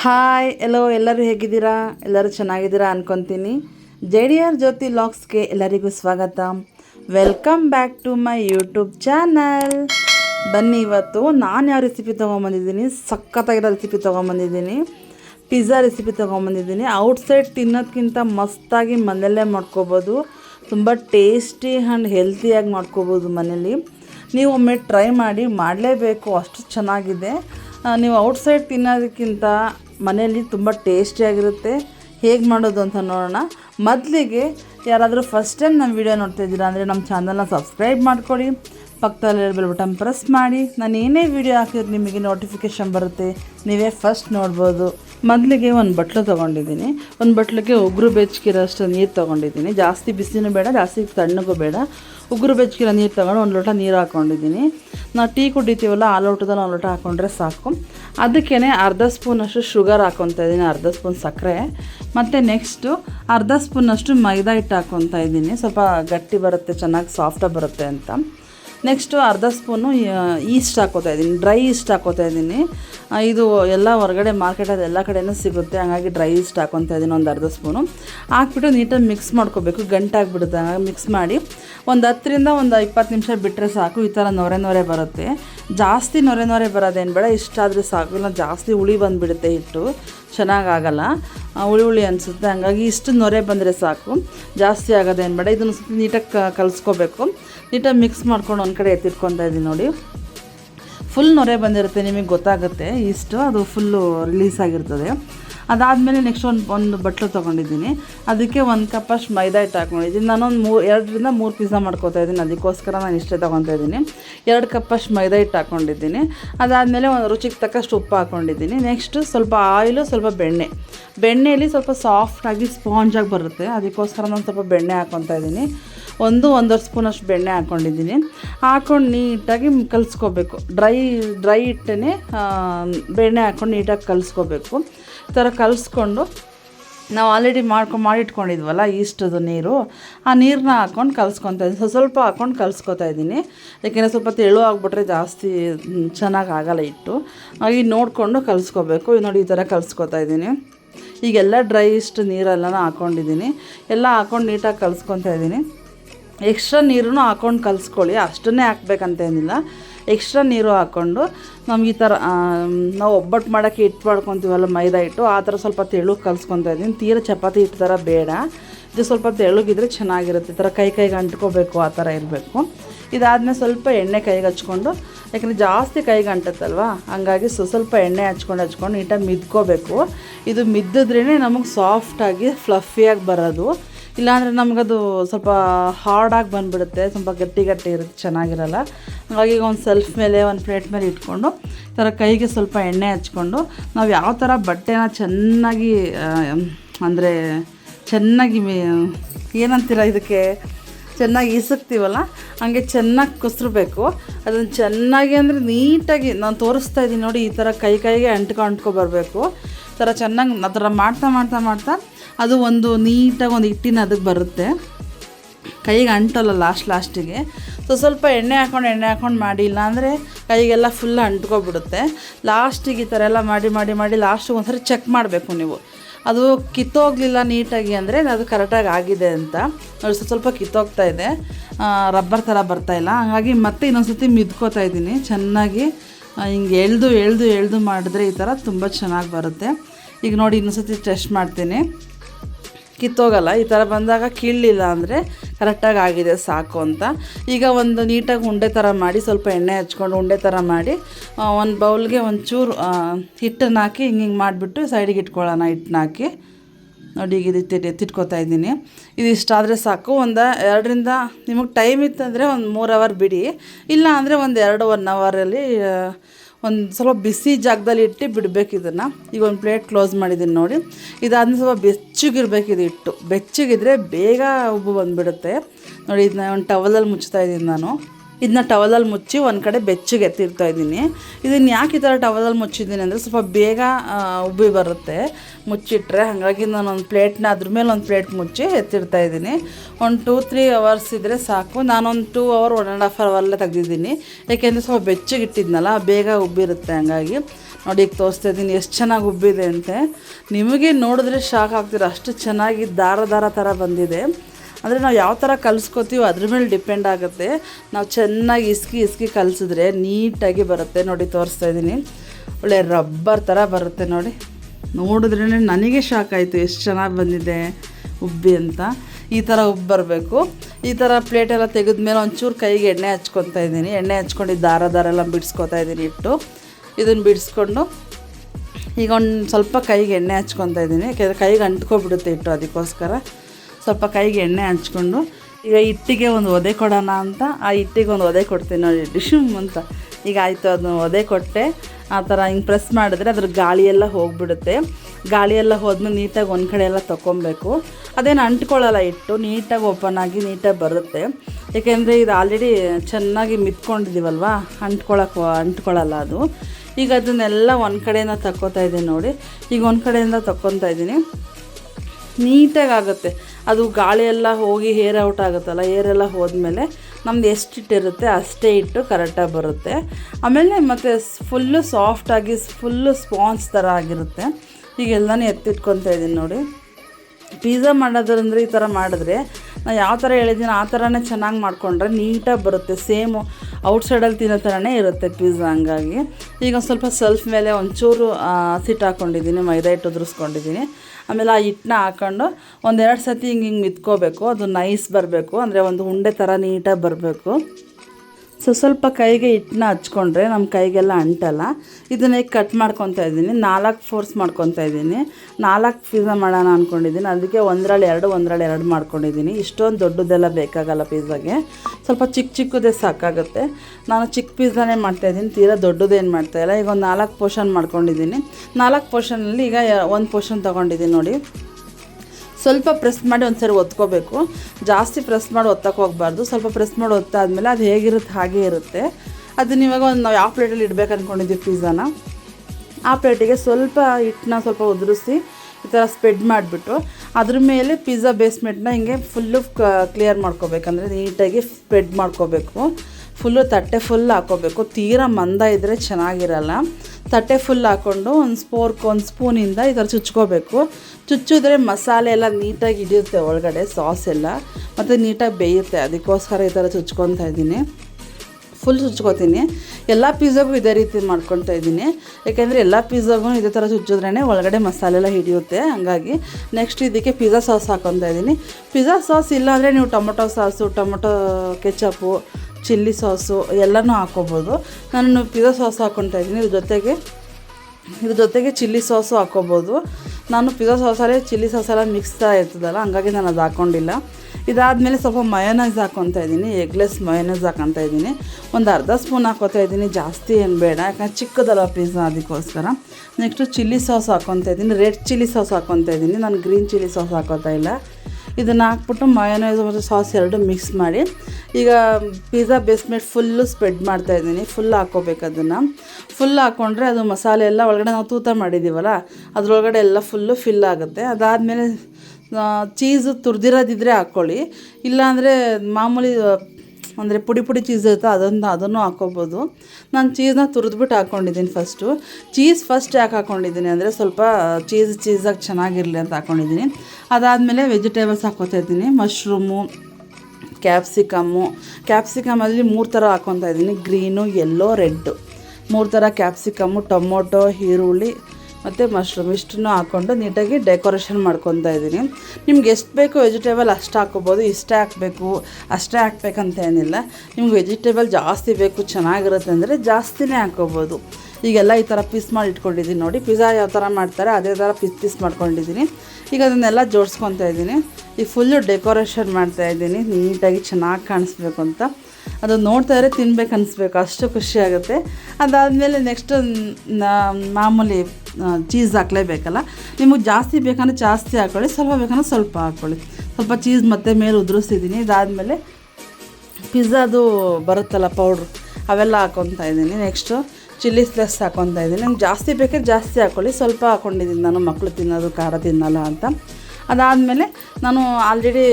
Hi ಎಲ್ಲೋ ಎಲ್ಲರೂ ಹೇಗಿದ್ದೀರಾ? ಎಲ್ಲರೂ ಚೆನ್ನಾಗಿದ್ದೀರಾ ಅನ್ಕೊತೀನಿ. ಜೆ ಡಿ ಆರ್ ಜ್ಯೋತಿ ಲಾಕ್ಸ್ಗೆ ಎಲ್ಲರಿಗೂ ಸ್ವಾಗತ. Welcome back to my YouTube channel ಬನ್ನಿ, ಇವತ್ತು ನಾನು ಯಾವ ರೆಸಿಪಿ ತೊಗೊಂಬಂದಿದ್ದೀನಿ? ಸಖತ್ತಾಗಿರೋ ರೆಸಿಪಿ ತೊಗೊಂಬಂದಿದ್ದೀನಿ. ಪಿಜ್ಜಾ ರೆಸಿಪಿ ತೊಗೊಂಬಂದಿದ್ದೀನಿ. ಔಟ್ಸೈಡ್ ತಿನ್ನೋದಕ್ಕಿಂತ ಮಸ್ತಾಗಿ ಮನೆಯಲ್ಲೇ ಮಾಡ್ಕೋಬೋದು. ತುಂಬ ಟೇಸ್ಟಿ ಆ್ಯಂಡ್ ಹೆಲ್ತಿಯಾಗಿ ಮಾಡ್ಕೋಬೋದು ಮನೇಲಿ. ನೀವು ಒಮ್ಮೆ ಟ್ರೈ ಮಾಡಿ, ಮಾಡಲೇಬೇಕು. ಅಷ್ಟು ಚೆನ್ನಾಗಿದೆ. ನೀವು ಔಟ್ಸೈಡ್ ತಿನ್ನೋದಕ್ಕಿಂತ ಮನೆಯಲ್ಲಿ ತುಂಬ ಟೇಸ್ಟಿಯಾಗಿರುತ್ತೆ ಹೇಗೆ ಮಾಡೋದು ಅಂತ ನೋಡೋಣ. ಮೊದಲಿಗೆ ಯಾರಾದರೂ ಫಸ್ಟ್ ಟೈಮ್ ನಮ್ಮ ವಿಡಿಯೋ ನೋಡ್ತಾ ಇದ್ದೀರಾ ಅಂದರೆ ನಮ್ಮ ಚಾನಲ್ನ ಸಬ್ಸ್ಕ್ರೈಬ್ ಮಾಡ್ಕೊಳ್ಳಿ ಪಕ್ಕದಲ್ಲಿ ಬೆಲ್ ಬಟನ್ ಪ್ರೆಸ್ ಮಾಡಿ. ನಾನು ಏನೇ ವಿಡಿಯೋ ಹಾಕಿದ್ರು ನಿಮಗೆ ನೋಟಿಫಿಕೇಷನ್ ಬರುತ್ತೆ. ನೀವೇ ಫಸ್ಟ್ ನೋಡ್ಬೋದು. ಮೊದಲಿಗೆ ಒಂದು ಬಟ್ಲು ತೊಗೊಂಡಿದ್ದೀನಿ. ಒಂದು ಬಟ್ಲಿಗೆ ಉಗುರು ಬೆಚ್ಚಗಿರೋಷ್ಟು ನೀರು ತೊಗೊಂಡಿದ್ದೀನಿ. ಜಾಸ್ತಿ ಬಿಸಿನೂ ಬೇಡ, ಜಾಸ್ತಿ ತಣ್ಣಗೂ ಬೇಡ. ಉಗುರು ಬೆಚ್ಚಗಿರೋ ನೀರು ತೊಗೊಂಡು ಒಂದು ಲೋಟ ನೀರು ಹಾಕ್ಕೊಂಡಿದ್ದೀನಿ ನಾವು ಟೀ ಕುಡಿತೀವಲ್ಲ, ಆ ಲೋಟದಲ್ಲಿ ಒಂದು ಲೋಟ ಹಾಕ್ಕೊಂಡ್ರೆ ಸಾಕು. ಅದಕ್ಕೇ ಅರ್ಧ ಸ್ಪೂನಷ್ಟು ಶುಗರ್ ಹಾಕ್ಕೊತಾ ಇದ್ದೀನಿ, ಅರ್ಧ ಸ್ಪೂನ್ ಸಕ್ಕರೆ. ಮತ್ತು ನೆಕ್ಸ್ಟು ಅರ್ಧ ಸ್ಪೂನಷ್ಟು ಮೈದಾ ಹಿಟ್ಟು ಹಾಕ್ಕೊತಾ ಇದ್ದೀನಿ. ಸ್ವಲ್ಪ ಗಟ್ಟಿ ಬರುತ್ತೆ, ಚೆನ್ನಾಗಿ ಸಾಫ್ಟಾಗಿ ಬರುತ್ತೆ ಅಂತ. ನೆಕ್ಸ್ಟು ಅರ್ಧ ಸ್ಪೂನು ಈಸ್ಟ್ ಹಾಕೋತಾ ಇದ್ದೀನಿ. ಡ್ರೈ ಈಸ್ಟ್ ಹಾಕೋತಾ ಇದ್ದೀನಿ. ಇದು ಎಲ್ಲ ಹೊರಗಡೆ ಮಾರ್ಕೆಟಲ್ಲಿ ಎಲ್ಲ ಕಡೆಯೂ ಸಿಗುತ್ತೆ. ಹಾಗಾಗಿ ಡ್ರೈ ಈಸ್ಟ್ ಹಾಕೊತಾ ಇದ್ದೀನಿ ಒಂದು ಅರ್ಧ ಸ್ಪೂನು. ಹಾಕ್ಬಿಟ್ಟು ನೀಟಾಗಿ ಮಿಕ್ಸ್ ಮಾಡ್ಕೋಬೇಕು. ಗಂಟಾಗ್ಬಿಡುತ್ತೆ. ಹಾಗಾಗಿ ಮಿಕ್ಸ್ ಮಾಡಿ ಒಂದು ಹತ್ತರಿಂದ ಒಂದು ಇಪ್ಪತ್ತು ನಿಮಿಷ ಬಿಟ್ಟರೆ ಸಾಕು. ಈ ಥರ ನೊರೆ ನೊರೆ ಬರುತ್ತೆ. ಜಾಸ್ತಿ ನೊರೆ ನೊರೆ ಬರೋದೇನು ಬೇಡ. ಇಷ್ಟಾದರೆ ಸಾಕು. ಇಲ್ಲ ಜಾಸ್ತಿ ಹುಳಿ ಬಂದುಬಿಡುತ್ತೆ ಹಿಟ್ಟು. ಚೆನ್ನಾಗಾಗಲ್ಲ. ಹುಳಿ ಹುಳಿ ಅನಿಸುತ್ತೆ. ಹಂಗಾಗಿ ಇಷ್ಟು ನೊರೆ ಬಂದರೆ ಸಾಕು. ಜಾಸ್ತಿ ಆಗೋದೇನು ಬೇಡ. ಇದನ್ನು ಸ್ವಲ್ಪ ನೀಟಾಗಿ ಕಲಿಸ್ಕೋಬೇಕು. ನೀಟಾಗಿ ಮಿಕ್ಸ್ ಮಾಡ್ಕೊಂಡು ಒಂದು ಕಡೆ ಎತ್ತಿಟ್ಕೊತಾ ಇದ್ದೀನಿ ನೋಡಿ. ಫುಲ್ ನೊರೆ ಬಂದಿರುತ್ತೆ, ನಿಮಗೆ ಗೊತ್ತಾಗುತ್ತೆ ಇಷ್ಟು, ಅದು ಫುಲ್ಲು ರಿಲೀಸ್ ಆಗಿರ್ತದೆ. ಅದಾದಮೇಲೆ ನೆಕ್ಸ್ಟ್ ಒಂದು ಒಂದು ಬಟ್ಲು ತೊಗೊಂಡಿದ್ದೀನಿ. ಅದಕ್ಕೆ ಒಂದು ಕಪ್ಪಷ್ಟು ಮೈದಾ ಹಿಟ್ಟು ಹಾಕ್ಕೊಂಡಿದ್ದೀನಿ. ನಾನೊಂದು ಮೂರು ಎರಡರಿಂದ ಮೂರು ಪಿಜ್ಜಾ ಮಾಡ್ಕೋತಾ ಇದ್ದೀನಿ ಅದಕ್ಕೋಸ್ಕರ ನಾನು ಇಷ್ಟೇ ತೊಗೊತಾ ಇದ್ದೀನಿ ಎರಡು ಕಪ್ಪಷ್ಟು ಮೈದಾ ಹಿಟ್ಟು ಹಾಕ್ಕೊಂಡಿದ್ದೀನಿ. ಅದಾದಮೇಲೆ ಒಂದು ರುಚಿಗೆ ತಕ್ಕಷ್ಟು ಉಪ್ಪು ಹಾಕ್ಕೊಂಡಿದ್ದೀನಿ. ನೆಕ್ಸ್ಟು ಸ್ವಲ್ಪ ಆಯಿಲು ಸ್ವಲ್ಪ ಬೆಣ್ಣೆ. ಬೆಣ್ಣೆಯಲ್ಲಿ ಸ್ವಲ್ಪ ಸಾಫ್ಟಾಗಿ ಸ್ಪಾಂಜಾಗಿ ಬರುತ್ತೆ. ಅದಕ್ಕೋಸ್ಕರ ನಾನು ಸ್ವಲ್ಪ ಬೆಣ್ಣೆ ಹಾಕ್ಕೊತಾ ಇದ್ದೀನಿ ಒಂದು ಒಂದೂವರೆ ಸ್ಪೂನಷ್ಟು ಬೆಣ್ಣೆ ಹಾಕ್ಕೊಂಡಿದ್ದೀನಿ ಹಾಕ್ಕೊಂಡು ನೀಟಾಗಿ ಕಲಿಸ್ಕೋಬೇಕು. ಡ್ರೈ ಡ್ರೈ ಇಟ್ಟೇ ಬೆಣ್ಣೆ ಹಾಕ್ಕೊಂಡು ನೀಟಾಗಿ ಕಲಿಸ್ಕೋಬೇಕು. ಈ ಥರ ಕಲಿಸ್ಕೊಂಡು ನಾವು ಆಲ್ರೆಡಿ ಮಾಡ್ಕೊಂಡು ಮಾಡಿಟ್ಕೊಂಡಿದ್ವಲ್ಲ ಈಸ್ಟದು ನೀರು. ಆ ನೀರನ್ನ ಹಾಕ್ಕೊಂಡು ಕಲಿಸ್ಕೊತಾ ಇದ್ದೀನಿ. ಸ್ವಲ್ಪ ಸ್ವಲ್ಪ ಹಾಕ್ಕೊಂಡು ಕಲಿಸ್ಕೊತಾ ಇದ್ದೀನಿ. ಯಾಕೆಂದರೆ ಸ್ವಲ್ಪ ತೆಳು ಆಗಿಬಿಟ್ರೆ ಜಾಸ್ತಿ ಚೆನ್ನಾಗಿ ಆಗಲ್ಲ ಹಿಟ್ಟು. ಈಗ ನೋಡಿಕೊಂಡು ಕಲಿಸ್ಕೋಬೇಕು. ನೋಡಿ ಈ ಥರ ಕಲಿಸ್ಕೊತಾ ಇದ್ದೀನಿ. ಈಗೆಲ್ಲ ಡ್ರೈ ಇಷ್ಟು ನೀರೆಲ್ಲನೂ ಹಾಕ್ಕೊಂಡಿದ್ದೀನಿ ಎಲ್ಲ ಹಾಕ್ಕೊಂಡು ನೀಟಾಗಿ ಕಲಿಸ್ಕೊತಾ ಇದ್ದೀನಿ. ಎಕ್ಸ್ಟ್ರಾ ನೀರನ್ನು ಹಾಕ್ಕೊಂಡು ಕಲಿಸ್ಕೊಳ್ಳಿ. ಅಷ್ಟನ್ನೇ ಹಾಕ್ಬೇಕಂತೇನಿಲ್ಲ ಎಕ್ಸ್ಟ್ರಾ ನೀರು ಹಾಕ್ಕೊಂಡು ನಮ್ಗೆ ಈ ಥರ ನಾವು ಒಬ್ಬಟ್ಟು ಮಾಡೋಕ್ಕೆ ಹಿಟ್ಟು ಮಾಡ್ಕೊತೀವಲ್ಲ ಮೈದಾ ಹಿಟ್ಟು, ಆ ಥರ ಸ್ವಲ್ಪ ತೆಳುಗೆ ಕಲಿಸ್ಕೊತಾ ಇದ್ದೀನಿ. ತೀರ ಚಪಾತಿ ಹಿಟ್ಟು ಥರ ಬೇಡ. ಇದು ಸ್ವಲ್ಪ ತೆಳುಗಿದ್ರೆ ಚೆನ್ನಾಗಿರುತ್ತೆ. ಈ ಥರ ಕೈ ಕೈಗೆ ಅಂಟ್ಕೋಬೇಕು, ಆ ಥರ ಇರಬೇಕು. ಇದಾದಮೇಲೆ ಸ್ವಲ್ಪ ಎಣ್ಣೆ ಕೈಗೆ ಹಚ್ಕೊಂಡು, ಯಾಕಂದರೆ ಜಾಸ್ತಿ ಕೈಗೆ ಅಂಟುತ್ತಲ್ವ? ಹಂಗಾಗಿ ಸ್ವ ಸ್ವಲ್ಪ ಎಣ್ಣೆ ಹಚ್ಕೊಂಡು ಹಚ್ಕೊಂಡು ನೀಟಾಗಿ ಮಿದ್ಕೋಬೇಕು. ಇದು ಮಿದ್ದಿದ್ರೇ ನಮಗೆ ಸಾಫ್ಟಾಗಿ ಫ್ಲಫಿಯಾಗಿ ಬರೋದು. ಇಲ್ಲಾಂದರೆ ನಮಗದು ಸ್ವಲ್ಪ ಹಾರ್ಡಾಗಿ ಬಂದುಬಿಡುತ್ತೆ, ಸ್ವಲ್ಪ ಗಟ್ಟಿ ಗಟ್ಟಿ ಇರುತ್ತೆ, ಚೆನ್ನಾಗಿರಲ್ಲ. ಹಾಗಾಗಿ ಈಗ ಒಂದು ಸೆಲ್ಫ್ ಮೇಲೆ, ಒಂದು ಪ್ಲೇಟ್ ಮೇಲೆ ಇಟ್ಕೊಂಡು ಥರ ಕೈಗೆ ಸ್ವಲ್ಪ ಎಣ್ಣೆ ಹಚ್ಕೊಂಡು, ನಾವು ಯಾವ ಥರ ಬಟ್ಟೆನ ಚೆನ್ನಾಗಿ ಅಂದರೆ ಚೆನ್ನಾಗಿ ಏನಂತೀರ ಇದಕ್ಕೆ? ಚೆನ್ನಾಗಿ ಇಸಕ್ತೀವಲ್ಲ, ಹಂಗೆ ಚೆನ್ನಾಗಿ ಕುಸ್ರಬೇಕು. ಅದನ್ನು ಚೆನ್ನಾಗಿ ಅಂದರೆ ನೀಟಾಗಿ ನಾನು ತೋರಿಸ್ತಾ ಇದ್ದೀನಿ ನೋಡಿ, ಈ ಥರ ಕೈ ಕೈಗೆ ಅಂಟ್ಕೊ ಅಂಟ್ಕೊ ಬರಬೇಕು. ಥರ ಚೆನ್ನಾಗಿ ಆ ಥರ ಮಾಡ್ತಾ ಮಾಡ್ತಾ ಮಾಡ್ತಾ ಅದು ಒಂದು ನೀಟಾಗಿ ಒಂದು ಹಿಟ್ಟಿನ ಅದಕ್ಕೆ ಬರುತ್ತೆ. ಕೈಗೆ ಅಂಟಲ್ಲ ಲಾಸ್ಟ್ ಲಾಸ್ಟಿಗೆ ಸೊ ಸ್ವಲ್ಪ ಎಣ್ಣೆ ಹಾಕ್ಕೊಂಡು ಎಣ್ಣೆ ಹಾಕ್ಕೊಂಡು ಮಾಡಿ, ಇಲ್ಲಾಂದರೆ ಕೈಗೆಲ್ಲ ಫುಲ್ ಅಂಟ್ಕೊಬಿಡುತ್ತೆ. ಲಾಸ್ಟಿಗೆ ಈ ಥರ ಎಲ್ಲ ಮಾಡಿ ಮಾಡಿ ಮಾಡಿ ಲಾಸ್ಟಿಗೆ ಒಂದ್ಸರಿ ಚೆಕ್ ಮಾಡಬೇಕು ನೀವು. ಅದು ಕಿತ್ತೋಗಲಿಲ್ಲ ನೀಟಾಗಿ ಅಂದರೆ ಅದು ಕರೆಕ್ಟಾಗಿ ಆಗಿದೆ ಅಂತ. ನೋಡಿ ಸ್ವಲ್ಪ ಕಿತ್ತೋಗ್ತಾ ಇದೆ. ರಬ್ಬರ್ ಥರ ಬರ್ತಾ ಇಲ್ಲ. ಹಾಗಾಗಿ ಮತ್ತೆ ಇನ್ನೊಂದು ಸರ್ತಿ ಮಿದ್ಕೋತಾ ಇದ್ದೀನಿ. ಚೆನ್ನಾಗಿ ಹಿಂಗೆ ಎಳ್ದು ಎಳ್ದು ಎಳ್ದು ಮಾಡಿದ್ರೆ ಈ ಥರ ತುಂಬ ಚೆನ್ನಾಗಿ ಬರುತ್ತೆ. ಈಗ ನೋಡಿ ಇನ್ನೊಂದು ಸತಿ ಟೆಸ್ಟ್ ಮಾಡ್ತೀನಿ. ಕಿತ್ತೋಗಲ್ಲ, ಈ ಥರ ಬಂದಾಗ ಕೀಳಲಿಲ್ಲ ಅಂದರೆ ಕರೆಕ್ಟಾಗಿ ಆಗಿದೆ, ಸಾಕು ಅಂತ. ಈಗ ಒಂದು ನೀಟಾಗಿ ಉಂಡೆ ಥರ ಮಾಡಿ, ಸ್ವಲ್ಪ ಎಣ್ಣೆ ಹಚ್ಕೊಂಡು ಉಂಡೆ ಥರ ಮಾಡಿ ಒಂದು ಬೌಲ್ಗೆ ಒಂಚೂರು ಹಿಟ್ಟನ್ನು ಹಾಕಿ ಹಿಂಗೆ ಹಿಂಗೆ ಮಾಡಿಬಿಟ್ಟು ಸೈಡಿಗೆ ಇಟ್ಕೊಳ್ಳೋಣ, ಹಿಟ್ಟನ್ನ ಹಾಕಿ. ನೋಡಿ ಈಗ ಇದು ತಿಟ್ ಎತ್ತಿಟ್ಕೊತಾ ಇದ್ದೀನಿ. ಇದು ಇಷ್ಟಾದರೆ ಸಾಕು. ಒಂದು ಎರಡರಿಂದ ನಿಮಗೆ ಟೈಮ್ ಇತ್ತಂದರೆ ಒಂದು ಮೂರು ಅವರ್ ಬಿಡಿ. ಇಲ್ಲ ಅಂದರೆ ಒಂದು ಎರಡು ಒನ್ ಅವರಲ್ಲಿ ಒಂದು ಸ್ವಲ್ಪ ಬಿಸಿ ಜಾಗದಲ್ಲಿ ಇಟ್ಟು ಬಿಡಬೇಕು ಇದನ್ನು. ಈಗ ಒಂದು ಪ್ಲೇಟ್ ಕ್ಲೋಸ್ ಮಾಡಿದ್ದೀನಿ ನೋಡಿ. ಇದಾದ ಸ್ವಲ್ಪ ಬೆಚ್ಚಗಿರ್ಬೇಕು ಇದು ಇಟ್ಟು ಬೆಚ್ಚಗಿದ್ರೆ ಬೇಗ ಉಬ್ಬು ಬಂದುಬಿಡುತ್ತೆ. ನೋಡಿ ಇದನ್ನ ಒಂದು ಟವಲಲ್ಲಿ ಮುಚ್ತಾ ಇದ್ದೀನಿ ನಾನು. ಇದನ್ನ ಟವಲಲ್ಲಿ ಮುಚ್ಚಿ ಒಂದು ಕಡೆ ಬೆಚ್ಚಗೆ ಎತ್ತಿರ್ತಾ ಇದ್ದೀನಿ. ಇದನ್ನು ಯಾಕೆ ಈ ಥರ ಟವಲಲ್ಲಿ ಮುಚ್ಚಿದ್ದೀನಿ ಅಂದರೆ ಸ್ವಲ್ಪ ಬೇಗ ಉಬ್ಬಿ ಬರುತ್ತೆ. ಮುಚ್ಚಿಟ್ರೆ ಹಾಗಾಗಿ ನಾನು ಒಂದು ಪ್ಲೇಟ್ನ ಅದ್ರ ಮೇಲೆ ಒಂದು ಪ್ಲೇಟ್ ಮುಚ್ಚಿ ಎತ್ತಿರ್ತಾ ಇದ್ದೀನಿ. ಒಂದು ಟೂ ತ್ರೀ ಅವರ್ಸ್ ಇದ್ದರೆ ಸಾಕು. ನಾನೊಂದು two hour one and half ಅವರಲ್ಲೇ ತೆಗ್ದಿದ್ದೀನಿ. ಯಾಕೆಂದರೆ ಸ್ವಲ್ಪ ಬೆಚ್ಚಗೆ ಇಟ್ಟಿದ್ನಲ್ಲ, ಬೇಗ ಉಬ್ಬಿರುತ್ತೆ ಹಾಗಾಗಿ. ನೋಡಿ, ಈಗ ತೋರಿಸ್ತಾ ಇದ್ದೀನಿ ಎಷ್ಟು ಚೆನ್ನಾಗಿ ಉಬ್ಬಿದೆ ಅಂತೆ. ನಿಮಗೆ ನೋಡಿದ್ರೆ ಶಾಕ್ ಆಗ್ತೀರ? ಅಷ್ಟು ಚೆನ್ನಾಗಿ ದಾರ ದಾರ ಥರ ಬಂದಿದೆ. ಅಂದರೆ ನಾವು ಯಾವ ಥರ ಕಲಿಸ್ಕೋತೀವೋ ಅದ್ರ ಮೇಲೆ ಡಿಪೆಂಡ್ ಆಗುತ್ತೆ. ನಾವು ಚೆನ್ನಾಗಿ ಇಸ್ಕಿ ಇಸ್ಕಿ ಕಲಿಸಿದ್ರೆ ನೀಟಾಗಿ ಬರುತ್ತೆ. ನೋಡಿ ತೋರಿಸ್ತಾ ಇದ್ದೀನಿ. ಒಳ್ಳೆ ರಬ್ಬರ್ ಥರ ಬರುತ್ತೆ ನೋಡಿ. ನೋಡಿದ್ರೇ ನನಗೆ ಶಾಕ್ ಆಯಿತು ಎಷ್ಟು ಚೆನ್ನಾಗಿ ಬಂದಿದೆ ಉಬ್ಬಿ ಅಂತ. ಈ ಥರ ಉಬ್ಬು ಬರಬೇಕು. ಈ ಥರ ಪ್ಲೇಟೆಲ್ಲ ತೆಗೆದ್ಮೇಲೆ ಒಂಚೂರು ಕೈಗೆ ಎಣ್ಣೆ ಹಚ್ಕೊತಾ ಇದ್ದೀನಿ. ಎಣ್ಣೆ ಹಚ್ಕೊಂಡು ದಾರ ದಾರ ಎಲ್ಲ ಬಿಡಿಸ್ಕೊತಾ ಇದ್ದೀನಿ ಇಟ್ಟು ಇದನ್ನು ಬಿಡಿಸ್ಕೊಂಡು ಈಗ ಒಂದು ಸ್ವಲ್ಪ ಕೈಗೆ ಎಣ್ಣೆ ಹಚ್ಕೊತಾ ಇದ್ದೀನಿ. ಯಾಕೆಂದರೆ ಕೈಗೆ ಅಂಟ್ಕೊಬಿಡುತ್ತೆ ಇಟ್ಟು ಅದಕ್ಕೋಸ್ಕರ. ಸ್ವಲ್ಪ ಕೈಗೆ ಎಣ್ಣೆ ಹಂಚ್ಕೊಂಡು, ಈಗ ಹಿಟ್ಟಿಗೆ ಒಂದು ಒದೆ ಕೊಡೋಣ ಅಂತ, ಆ ಹಿಟ್ಟಿಗೆ ಒಂದು ಒದೆ ಕೊಡ್ತೀನಿ ನೋಡಿ, ಡಿಶುಮ್ ಅಂತ. ಈಗ ಆಯಿತು, ಅದನ್ನು ಒದೆ ಕೊಟ್ಟೆ. ಆ ಥರ ಹಿಂಗೆ ಪ್ರೆಸ್ ಮಾಡಿದ್ರೆ ಅದ್ರ ಗಾಳಿಯೆಲ್ಲ ಹೋಗ್ಬಿಡುತ್ತೆ. ಗಾಳಿಯೆಲ್ಲ ಹೋದ್ಮೇಲೆ ನೀಟಾಗಿ ಒಂದು ಕಡೆ ಎಲ್ಲ ತೊಗೊಬೇಕು ಅದೇನು ಅಂಟ್ಕೊಳ್ಳಲ್ಲ ಇಟ್ಟು ನೀಟಾಗಿ ಓಪನ್ ಆಗಿ ನೀಟಾಗಿ ಬರುತ್ತೆ. ಏಕೆಂದರೆ ಇದು ಆಲ್ರೆಡಿ ಚೆನ್ನಾಗಿ ಮಿತ್ಕೊಂಡಿದ್ದೀವಲ್ವ ಅಂಟ್ಕೊಳಕ್ಕೆ ಅಂಟ್ಕೊಳ್ಳಲ್ಲ ಅದು. ಈಗ ಅದನ್ನೆಲ್ಲ ಒಂದು ಕಡೆಯಿಂದ ತಕ್ಕೋತಾ ಇದ್ದೀನಿ ನೋಡಿ. ಈಗ ಒಂದು ಕಡೆಯಿಂದ ತಕ್ಕೊತಾ ಇದ್ದೀನಿ. ನೀಟಾಗಿ ಆಗುತ್ತೆ ಅದು ಗಾಳಿ ಎಲ್ಲ ಹೋಗಿ ಹೇರ್ ಔಟ್ ಆಗುತ್ತಲ್ಲ ಏರೆಲ್ಲ ಹೋದ್ಮೇಲೆ ನಮ್ದು ಎಷ್ಟು ಇಟ್ಟಿರುತ್ತೆ ಅಷ್ಟೇ ಇಟ್ಟು ಕರೆಕ್ಟಾಗಿ ಬರುತ್ತೆ. ಆಮೇಲೆ ಮತ್ತು ಫುಲ್ಲು ಸಾಫ್ಟಾಗಿ ಫುಲ್ಲು ಸ್ಪಾನ್ಸ್ ಥರ ಆಗಿರುತ್ತೆ. ಈಗೆಲ್ಲನೂ ಎತ್ತಿಟ್ಕೊತಾ ಇದ್ದೀನಿ ನೋಡಿ. ಪಿಜ್ಜಾ ಮಾಡೋದ್ರಂದ್ರೆ ಈ ಥರ ಮಾಡಿದ್ರೆ ನಾನು ಯಾವ ಥರ ಹೇಳಿದ್ದೀನಿ, ಆ ಥರನೇ ಚೆನ್ನಾಗಿ ಮಾಡಿಕೊಂಡ್ರೆ ನೀಟಾಗಿ ಬರುತ್ತೆ. ಸೇಮು ಔಟ್ಸೈಡಲ್ಲಿ ತಿನ್ನೋ ಥರನೇ ಇರುತ್ತೆ ಪಿಜ್ಜಾ ಹಂಗಾಗಿ. ಈಗ ಒಂದು ಸ್ವಲ್ಪ ಸೆಲ್ಫ್ ಮೇಲೆ ಒಂಚೂರು ಹಸಿಟ್ಟು ಹಾಕ್ಕೊಂಡಿದ್ದೀನಿ ಮೈದಾ ಹಿಟ್ಟು ಉದುರಿಸ್ಕೊಂಡಿದ್ದೀನಿ. ಆಮೇಲೆ ಆ ಹಿಟ್ಟನ್ನ ಹಾಕ್ಕೊಂಡು ಒಂದೆರಡು ಸತಿ ಹಿಂಗೆ ಹಿಂಗೆ ಮಿತ್ಕೋಬೇಕು. ಅದು ನೈಸ್ ಬರಬೇಕು. ಅಂದರೆ ಒಂದು ಉಂಡೆ ಥರ ನೀಟಾಗಿ ಬರಬೇಕು. ಸೊ ಸ್ವಲ್ಪ ಕೈಗೆ ಹಿಟ್ಟನ್ನ ಹಚ್ಕೊಂಡ್ರೆ ನಮ್ಮ ಕೈಗೆಲ್ಲ ಅಂಟಲ್ಲ. ಇದನ್ನ ಕಟ್ ಮಾಡ್ಕೊತಾ ಇದ್ದೀನಿ. ನಾಲ್ಕು ಫೋರ್ಸ್ ಮಾಡ್ಕೊತಾ ಇದ್ದೀನಿ. ನಾಲ್ಕು ಪಿಜ್ಜಾ ಮಾಡೋಣ ಅಂದ್ಕೊಂಡಿದ್ದೀನಿ ಅದಕ್ಕೆ ಒಂದರಲ್ಲಿ ಎರಡು ಒಂದರಲ್ಲಿ ಎರಡು ಮಾಡ್ಕೊಂಡಿದ್ದೀನಿ. ಇಷ್ಟೊಂದು ದೊಡ್ಡದೆಲ್ಲ ಬೇಕಾಗಲ್ಲ ಪಿಜ್ಜಾಗೆ ಸ್ವಲ್ಪ ಚಿಕ್ಕ ಚಿಕ್ಕದೇ ಸಾಕಾಗುತ್ತೆ. ನಾನು ಚಿಕ್ಕ ಪಿಜ್ಜಾನೇ ಮಾಡ್ತಾಯಿದ್ದೀನಿ ತೀರಾ ದೊಡ್ಡದೇನು ಮಾಡ್ತಾಯಿಲ್ಲ ಈಗ ಒಂದು ನಾಲ್ಕು ಪೋರ್ಷನ್ ಮಾಡ್ಕೊಂಡಿದ್ದೀನಿ. ನಾಲ್ಕು ಪೋರ್ಷನಲ್ಲಿ ಈಗ ಒಂದು ಪೋರ್ಷನ್ ತೊಗೊಂಡಿದ್ದೀನಿ ನೋಡಿ. ಸ್ವಲ್ಪ ಪ್ರೆಸ್ ಮಾಡಿ ಒಂದು ಸರಿ ಒತ್ಕೋಬೇಕು. ಜಾಸ್ತಿ ಪ್ರೆಸ್ ಮಾಡಿ ಒತ್ತಕ್ಕೆ ಹೋಗಬಾರ್ದು. ಸ್ವಲ್ಪ ಪ್ರೆಸ್ ಮಾಡಿ ಒತ್ತಾದ್ಮೇಲೆ ಅದು ಹೇಗಿರುತ್ತೆ ಹಾಗೇ ಇರುತ್ತೆ. ಅದನ್ನ ಇವಾಗ ಒಂದು ನಾವು ಯಾವ ಪ್ಲೇಟಲ್ಲಿ ಇಡ್ಬೇಕು ಅಂದ್ಕೊಂಡಿದ್ದೀವಿ ಪಿಜ್ಜಾನ ಆ ಪ್ಲೇಟಿಗೆ ಸ್ವಲ್ಪ ಹಿಟ್ಟನ್ನ ಸ್ವಲ್ಪ ಉದುರಿಸಿ ಈ ಥರ ಸ್ಪ್ರೆಡ್ ಮಾಡಿಬಿಟ್ಟು ಅದ್ರ ಮೇಲೆ ಪಿಜ್ಜಾ ಬೇಸ್ಮೆಂಟ್ನ ಹಿಂಗೆ ಫುಲ್ಲು ಕ್ಲಿಯರ್ ಮಾಡ್ಕೋಬೇಕಂದ್ರೆ ನೀಟಾಗಿ ಸ್ಪ್ರೆಡ್ ಮಾಡ್ಕೋಬೇಕು. ಫುಲ್ಲು ತಟ್ಟೆ ಫುಲ್ ಹಾಕೋಬೇಕು. ತೀರಾ ಮಂದ ಇದ್ದರೆ ಚೆನ್ನಾಗಿರಲ್ಲ. ತಟ್ಟೆ ಫುಲ್ ಹಾಕ್ಕೊಂಡು ಒಂದು ಸ್ಪೋರ್ಕ್ ಒಂದು ಸ್ಪೂನಿಂದ ಈ ಥರ ಚುಚ್ಕೋಬೇಕು. ಚುಚ್ಚಿದ್ರೆ ಮಸಾಲೆ ಎಲ್ಲ ನೀಟಾಗಿ ಹಿಡಿಯುತ್ತೆ ಒಳಗಡೆ ಸಾಸ್ ಎಲ್ಲ. ಮತ್ತು ನೀಟಾಗಿ ಬೇಯುತ್ತೆ. ಅದಕ್ಕೋಸ್ಕರ ಈ ಥರ ಚುಚ್ಕೊತಾ ಇದ್ದೀನಿ. ಫುಲ್ ಚುಚ್ಕೋತೀನಿ. ಎಲ್ಲ ಪಿಜ್ಜಾಗೂ ಇದೇ ರೀತಿ ಮಾಡ್ಕೊತಾ ಇದ್ದೀನಿ. ಯಾಕೆಂದರೆ ಎಲ್ಲ ಪಿಜ್ಜಾಗೂ ಇದೇ ಥರ ಚುಚ್ಚಿದ್ರೇ ಒಳಗಡೆ ಮಸಾಲೆ ಎಲ್ಲ ಹಿಡಿಯುತ್ತೆ. ಹಾಗಾಗಿ ನೆಕ್ಸ್ಟ್ ಇದಕ್ಕೆ ಪಿಜ್ಜಾ ಸಾಸ್ ಹಾಕೊತಾ ಇದ್ದೀನಿ. ಪಿಜ್ಜಾ ಸಾಸ್ ಇಲ್ಲಾಂದರೆ ನೀವು tomato sauce, tomato ketchup chilli sauce ಎಲ್ಲನೂ ಹಾಕ್ಕೋಬೋದು ನಾನು ಪಿಜ್ಜಾ ಸಾಸ್ ಹಾಕ್ಕೊತಾ ಇದ್ದೀನಿ. ಇದ್ರ ಜೊತೆಗೆ ಇದ್ರ ಜೊತೆಗೆ ಚಿಲ್ಲಿ ಸಾಸು ಹಾಕ್ಕೋಬೋದು ನಾನು ಪಿಜ್ಜಾ ಸಾಸಲ್ಲೇ ಚಿಲ್ಲಿ ಸಾಸೆಲ್ಲ ಮಿಕ್ಸ್ ಇರ್ತದಲ್ಲ, ಹಂಗಾಗಿ ನಾನು ಅದು ಹಾಕ್ಕೊಂಡಿಲ್ಲ ಇದಾದಮೇಲೆ ಸ್ವಲ್ಪ ಮಯೋನೈಸ್ ಹಾಕ್ಕೊತಾ ಇದ್ದೀನಿ. ಎಗ್ಲೆಸ್ ಮಯೋನೈಸ್ ಹಾಕೊತಾ ಇದ್ದೀನಿ. ಒಂದು ಅರ್ಧ ಸ್ಪೂನ್ ಹಾಕೋತಾ ಇದ್ದೀನಿ. ಜಾಸ್ತಿ ಏನು ಬೇಡ. ಯಾಕಂದ್ರೆ ಚಿಕ್ಕದಲ್ಲ ಪಿಜ್ಜಾ ಅದಕ್ಕೋಸ್ಕರ. ನೆಕ್ಸ್ಟು ಚಿಲ್ಲಿ ಸಾಸ್ ಹಾಕ್ಕೊತಾ ಇದ್ದೀನಿ. ರೆಡ್ ಚಿಲ್ಲಿ ಸಾಸ್ ಹಾಕ್ಕೊತಾ ಇದ್ದೀನಿ. ನಾನು ಗ್ರೀನ್ ಚಿಲ್ಲಿ ಸಾಸ್ ಹಾಕೋತಾ ಇಲ್ಲ. ಇದನ್ನು ಹಾಕ್ಬಿಟ್ಟು ಮಯೋನೈಸ್ ಮತ್ತು ಸಾಸ್ ಎರಡು ಮಿಕ್ಸ್ ಮಾಡಿ, ಈಗ ಪಿಜ್ಜಾ ಬೇಸ್ಮೆಂಟ್ ಫುಲ್ಲು ಸ್ಪ್ರೆಡ್ ಮಾಡ್ತಾ ಇದ್ದೀನಿ ಫುಲ್ ಹಾಕ್ಕೋಬೇಕು ಅದನ್ನು. ಫುಲ್ ಹಾಕ್ಕೊಂಡ್ರೆ ಅದು ಮಸಾಲೆ ಎಲ್ಲ ಒಳಗಡೆ ನಾವು ತೂತ ಮಾಡಿದ್ದೀವಲ್ಲ ಅದರೊಳಗಡೆ ಎಲ್ಲ ಫುಲ್ಲು ಫಿಲ್ ಆಗುತ್ತೆ. ಅದಾದಮೇಲೆ ಚೀಸು ತುರಿದಿರೋದಿದ್ರೆ ಹಾಕ್ಕೊಳ್ಳಿ. ಇಲ್ಲಾಂದರೆ ಮಾಮೂಲಿ ಅಂದರೆ ಪುಡಿ ಪುಡಿ ಚೀಸ್ ಇರುತ್ತೆ ಅದನ್ನು ಅದನ್ನು ಹಾಕ್ಕೊಬೋದು ನಾನು ಚೀಸ್ನ ತುರಿದ್ಬಿಟ್ಟು ಹಾಕ್ಕೊಂಡಿದ್ದೀನಿ ಫಸ್ಟು ಚೀಸ್ ಫಸ್ಟ್ ಯಾಕೆ ಹಾಕ್ಕೊಂಡಿದ್ದೀನಿ ಅಂದರೆ ಸ್ವಲ್ಪ ಚೀಸ್ ಚೀಸಾಗಿ ಚೆನ್ನಾಗಿರಲಿ ಅಂತ ಹಾಕ್ಕೊಂಡಿದ್ದೀನಿ ಅದಾದಮೇಲೆ ವೆಜಿಟೇಬಲ್ಸ್ ಹಾಕ್ಕೋತಾ ಇದ್ದೀನಿ. ಮಶ್ರೂಮು ಕ್ಯಾಪ್ಸಿಕಮ್ಮು ಕ್ಯಾಪ್ಸಿಕಮಲ್ಲಿ ಮೂರು ಥರ ಹಾಕ್ಕೊತಾ ಇದ್ದೀನಿ. ಗ್ರೀನು ಯೆಲ್ಲೋ ರೆಡ್ಡು ಮೂರು ಥರ ಕ್ಯಾಪ್ಸಿಕಮ್ಮು ಟೊಮೊಟೊ, ಈರುಳ್ಳಿ ಮತ್ತು ಮಶ್ರೂಮ್ ಇಷ್ಟನ್ನು ಹಾಕ್ಕೊಂಡು ನೀಟಾಗಿ ಡೆಕೋರೇಷನ್ ಮಾಡ್ಕೊತಾ ಇದ್ದೀನಿ. ನಿಮ್ಗೆ ಎಷ್ಟು ಬೇಕು ವೆಜಿಟೇಬಲ್ ಅಷ್ಟು ಹಾಕ್ಕೋಬೋದು ಇಷ್ಟೇ ಹಾಕಬೇಕು, ಅಷ್ಟೇ ಹಾಕ್ಬೇಕಂತ ಏನಿಲ್ಲ. ನಿಮ್ಗೆ ವೆಜಿಟೇಬಲ್ ಜಾಸ್ತಿ ಬೇಕು, ಚೆನ್ನಾಗಿರುತ್ತೆ ಅಂದರೆ ಜಾಸ್ತಿನೇ ಹಾಕ್ಕೋಬೋದು ಈಗೆಲ್ಲ ಈ ಥರ ಪೀಸ್ ಮಾಡಿ ಇಟ್ಕೊಂಡಿದ್ದೀನಿ ನೋಡಿ. ಪಿಜ್ಜಾ ಯಾವ ಥರ ಮಾಡ್ತಾರೆ ಅದೇ ಥರ ಪೀಸ್ ಪೀಸ್ ಮಾಡ್ಕೊಂಡಿದ್ದೀನಿ. ಈಗ ಅದನ್ನೆಲ್ಲ ಜೋಡಿಸ್ಕೊತಾ ಇದ್ದೀನಿ. ಈಗ ಫುಲ್ಲು ಡೆಕೋರೇಷನ್ ಮಾಡ್ತಾ ಇದ್ದೀನಿ. ನೀಟಾಗಿ ಚೆನ್ನಾಗಿ ಕಾಣಿಸ್ಬೇಕು ಅಂತ. ಅದು ನೋಡ್ತಾ ಇದ್ರೆ ತಿನ್ಬೇಕು ಅನಿಸ್ಬೇಕು. ಅಷ್ಟು ಖುಷಿ ಆಗುತ್ತೆ. ಅದಾದಮೇಲೆ ನೆಕ್ಸ್ಟ್ ಮಾಮೂಲಿ ಚೀಸ್ ಹಾಕಲೇಬೇಕಲ್ಲ? ನಿಮಗೆ ಜಾಸ್ತಿ ಬೇಕಂದ್ರೆ ಜಾಸ್ತಿ ಹಾಕ್ಕೊಳ್ಳಿ ಸ್ವಲ್ಪ ಬೇಕಂದ್ರೆ ಸ್ವಲ್ಪ ಹಾಕ್ಕೊಳ್ಳಿ ಸ್ವಲ್ಪ ಚೀಸ್ ಮತ್ತೆ ಮೇಲೆ ಉದುರಿಸಿದ್ದೀನಿ. ಇದಾದಮೇಲೆ ಪಿಜ್ಜಾದು ಬರುತ್ತಲ್ಲ ಪೌಡ್ರ್ ಅವೆಲ್ಲ ಹಾಕೊತಾ ಇದ್ದೀನಿ. ನೆಕ್ಸ್ಟು ಚಿಲ್ಲಿ ಫ್ಲೇಕ್ಸ್ ಹಾಕೊತಾ ಇದ್ದೀನಿ. ನಂಗೆ ಜಾಸ್ತಿ ಬೇಕಾದ್ರೆ ಜಾಸ್ತಿ ಹಾಕ್ಕೊಳ್ಳಿ ಸ್ವಲ್ಪ ಹಾಕ್ಕೊಂಡಿದ್ದೀನಿ ನಾನು ಮಕ್ಕಳು ತಿನ್ನೋದು, ಖಾರ ತಿನ್ನಲ್ಲ ಅಂತ. ಅದಾದಮೇಲೆ ನಾನು ಆಲ್ರೆಡಿ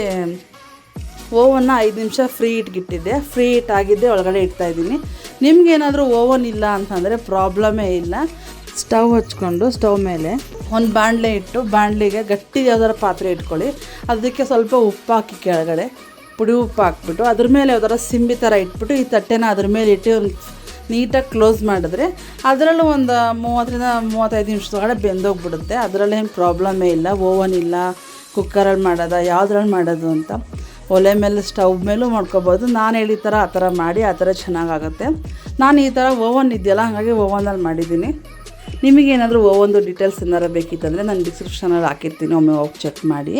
ಓವನ್ನ ಐದು ನಿಮಿಷ ಫ್ರೀ ಇಟ್ಗಿಟ್ಟಿದ್ದೆ ಫ್ರೀ ಇಟ್ ಆಗಿದ್ದೆ ಒಳಗಡೆ ಇಡ್ತಾಯಿದ್ದೀನಿ ನಿಮ್ಗೇನಾದರೂ ಓವನ್ ಇಲ್ಲ ಅಂತಂದರೆ ಪ್ರಾಬ್ಲಮೇ ಇಲ್ಲ. ಸ್ಟವ್ ಹಚ್ಕೊಂಡು ಸ್ಟವ್ ಮೇಲೆ ಒಂದು ಬಾಣಲೆ ಇಟ್ಟು ಬಾಣಲೆಗೆ ಗಟ್ಟಿ ಯಾವ್ದಾರ ಪಾತ್ರೆ ಇಟ್ಕೊಳ್ಳಿ. ಅದಕ್ಕೆ ಸ್ವಲ್ಪ ಉಪ್ಪು ಹಾಕಿ ಕೆಳಗಡೆ. ಪುಡಿ ಉಪ್ಪು ಹಾಕ್ಬಿಟ್ಟು ಅದ್ರ ಮೇಲೆ ಯಾವ್ದಾರ ಸಿಂಬಿ ಥರ ಇಟ್ಬಿಟ್ಟು ಈ ತಟ್ಟೆನ ಅದ್ರ ಮೇಲೆ ಇಟ್ಟು ನೀಟಾಗಿ ಕ್ಲೋಸ್ ಮಾಡಿದ್ರೆ ಅದರಲ್ಲೂ ಒಂದು ಮೂವತ್ತರಿಂದ ಮೂವತ್ತೈದು ನಿಮಿಷದೊಳಗಡೆ ಬೆಂದೋಗ್ಬಿಡುತ್ತೆ. ಅದರಲ್ಲಿ ಏನು ಪ್ರಾಬ್ಲಮೇ ಇಲ್ಲ. ಓವನ್ ಇಲ್ಲ. ಕುಕ್ಕರಲ್ಲಿ ಮಾಡೋದ, ಯಾವುದ್ರಲ್ಲಿ ಮಾಡೋದು ಅಂತ. ಒಲೆ ಮೇಲೆ, ಸ್ಟವ್ ಮೇಲೂ ಮಾಡ್ಕೊಬೋದು. ನಾನು ಹೇಳಿದ ಥರ ಆ ಥರ ಮಾಡಿ, ಆ ಥರ ಚೆನ್ನಾಗಾಗುತ್ತೆ. ನಾನು ಈ ಥರ ಓವನ್ ಇದೆಯಲ್ಲ, ಹಾಗಾಗಿ ಓವನಲ್ಲಿ ಮಾಡಿದ್ದೀನಿ. ನಿಮಗೇನಾದರೂ ಒಂದು ಡೀಟೇಲ್ಸ್ ಏನಾರು ಬೇಕಿತ್ತಂದರೆ ನಾನು ಡಿಸ್ಕ್ರಿಪ್ಷನಲ್ಲಿ ಹಾಕಿರ್ತೀನಿ, ಒಮ್ಮೆ ಹೋಗಿ ಚೆಕ್ ಮಾಡಿ.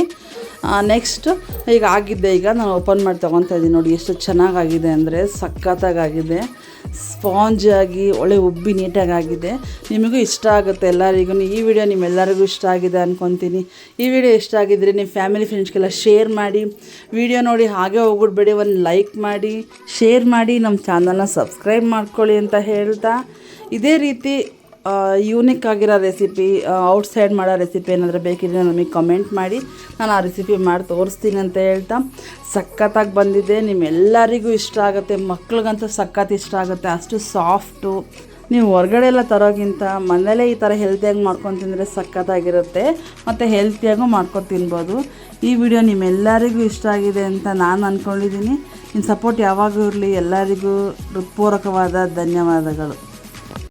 ನೆಕ್ಸ್ಟ್ ಈಗ ಆಗಿದ್ದೆ ಈಗ ನಾನು ಓಪನ್ ಮಾಡಿ ತೊಗೊತಾ ಇದ್ದೀನಿ ನೋಡಿ, ಎಷ್ಟು ಚೆನ್ನಾಗಾಗಿದೆ ಅಂದರೆ ಸಖತ್ತಾಗಾಗಿದೆ. ಸ್ಪಾಂಜಾಗಿ ಒಳ್ಳೆ ಉಬ್ಬಿ ನೀಟಾಗಿ ಆಗಿದೆ ನಿಮಗೂ ಇಷ್ಟ ಆಗುತ್ತೆ ಎಲ್ಲರಿಗೂ. ಈ ವಿಡಿಯೋ ನಿಮ್ಮೆಲ್ಲರಿಗೂ ಇಷ್ಟ ಆಗಿದೆ ಅಂದ್ಕೊತೀನಿ ಈ ವಿಡಿಯೋ ಇಷ್ಟ ಆಗಿದ್ರೆ ನಿಮ್ಮ ಫ್ಯಾಮಿಲಿ ಫ್ರೆಂಡ್ಸ್ಗೆಲ್ಲ ಶೇರ್ ಮಾಡಿ. ವಿಡಿಯೋ ನೋಡಿ ಹಾಗೆ ಹೋಗ್ಬಿಡ್ಬೇಡಿ, ಒಂದು ಲೈಕ್ ಮಾಡಿ ಶೇರ್ ಮಾಡಿ, ನಮ್ಮ ಚಾನಲ್ನ ಸಬ್ಸ್ಕ್ರೈಬ್ ಮಾಡ್ಕೊಳ್ಳಿ ಅಂತ ಹೇಳ್ತಾ. ಇದೇ ರೀತಿ ಯೂನಿಕ್ ಆಗಿರೋ ರೆಸಿಪಿ ಔಟ್ಸೈಡ್ ಮಾಡೋ ರೆಸಿಪಿ ಏನಾದರೂ ಬೇಕಿದ್ರೆ ನಮಗೆ ಕಮೆಂಟ್ ಮಾಡಿ. ನಾನು ಆ ರೆಸಿಪಿ ಮಾಡಿ ತೋರಿಸ್ತೀನಿ ಅಂತ ಹೇಳ್ತಾ. ಸಖತ್ತಾಗಿ ಬಂದಿದೆ. ನಿಮ್ಮೆಲ್ಲರಿಗೂ ಇಷ್ಟ ಆಗುತ್ತೆ. ಮಕ್ಳಿಗಂತೂ ಸಖತ್ ಇಷ್ಟ ಆಗುತ್ತೆ. ಅಷ್ಟು ಸಾಫ್ಟು ನೀವು ಹೊರಗಡೆ ಎಲ್ಲ ತರೋಗಿಂತ ಮನೇಲೇ ಈ ಥರ ಹೆಲ್ತಿಯಾಗಿ ಮಾಡ್ಕೊಂಡು ತಿಂದರೆ ಸಖತ್ತಾಗಿರುತ್ತೆ. ಮತ್ತು ಹೆಲ್ತಿಯಾಗೂ ಮಾಡ್ಕೊಂಡು ತಿನ್ಬೋದು. ಈ ವಿಡಿಯೋ ನಿಮ್ಮೆಲ್ಲರಿಗೂ ಇಷ್ಟ ಆಗಿದೆ ಅಂತ ನಾನು ಅಂದ್ಕೊಂಡಿದ್ದೀನಿ ನಿಮ್ಮ ಸಪೋರ್ಟ್ ಯಾವಾಗೂ ಇರಲಿ. ಎಲ್ಲರಿಗೂ ಹೃತ್ಪೂರ್ವಕವಾದ ಧನ್ಯವಾದಗಳು.